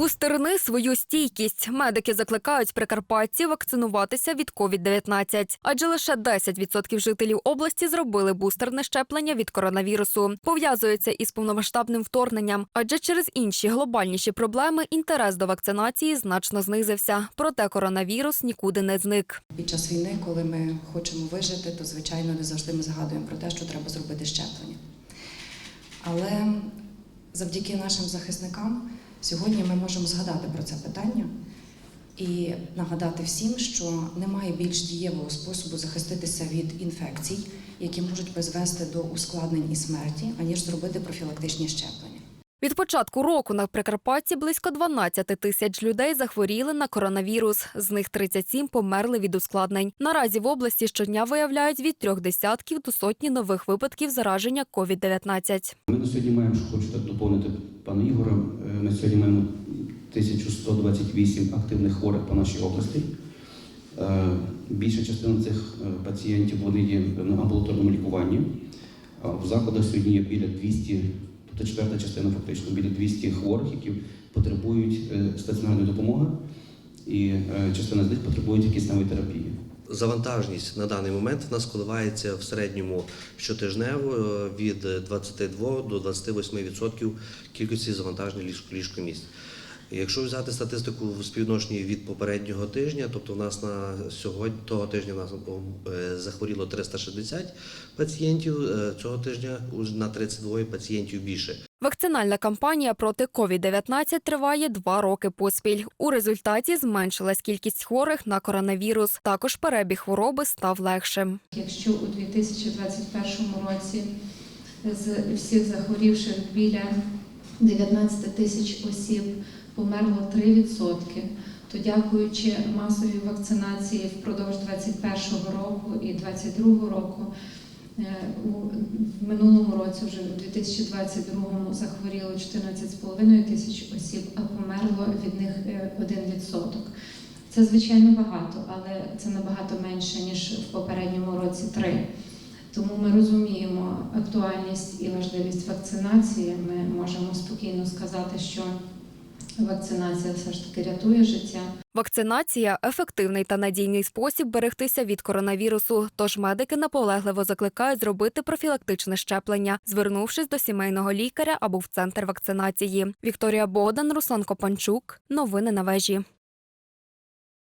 Бустерни свою стійкість. Медики закликають прикарпатців вакцинуватися від COVID-19. Адже лише 10% жителів області зробили бустерне щеплення від коронавірусу. Пов'язується із повномасштабним вторгненням, адже через інші глобальніші проблеми інтерес до вакцинації значно знизився. Проте коронавірус нікуди не зник. Під час війни, коли ми хочемо вижити, то звичайно не завжди ми згадуємо про те, що треба зробити щеплення. Але завдяки нашим захисникам сьогодні ми можемо згадати про це питання і нагадати всім, що немає більш дієвого способу захиститися від інфекцій, які можуть призвести до ускладнень і смерті, аніж зробити профілактичні щеплення. Від початку року на Прикарпатті близько 12 тисяч людей захворіли на коронавірус. З них 37 померли від ускладнень. Наразі в області щодня виявляють від трьох десятків до сотні нових випадків зараження COVID-19. Ми на сьогодні маємо, що хочу доповнити пана Ігора. е, На сьогодні маємо 1128 активних хворих по нашій області. Е, Більша частина цих е, пацієнтів вони є на амбулаторному лікуванні. В закладах сьогодні є біля 200, тобто четверта частина фактично, біля 200 хворих, які потребують е, стаціонарної допомоги, і е, частина з них потребують кисневої терапії. Завантажність на даний момент в нас коливається в середньому щотижнево е, від 22 до 28% кількості завантажень ліжко- ліжкомісць. Якщо взяти статистику в співвідношенні від попереднього тижня, тобто в нас на сьогодні того тижня в нас е, захворіло 360 пацієнтів, е, цього тижня на 32 пацієнтів більше. Вакцинальна кампанія проти COVID-19 триває два роки поспіль. У результаті зменшилась кількість хворих на коронавірус. Також перебіг хвороби став легшим. Якщо у 2021 році з всіх захворівших біля 19 тисяч осіб померло 3%, то дякуючи масовій вакцинації впродовж 2021 року і 2022 року, е, у минулому році, вже у 2022 захворіло 14,5 тисяч осіб, а померло від них е, 1%. Це звичайно багато, але це набагато менше ніж в попередньому році три. Тому ми розуміємо актуальність і важливість вакцинації. Ми можемо спокійно сказати, що вакцинація все ж таки рятує життя. Вакцинація ефективний та надійний спосіб берегтися від коронавірусу. Тож медики наполегливо закликають зробити профілактичне щеплення, звернувшись до сімейного лікаря або в центр вакцинації. Вікторія Богдан, Руслан Копанчук. Новини на вежі.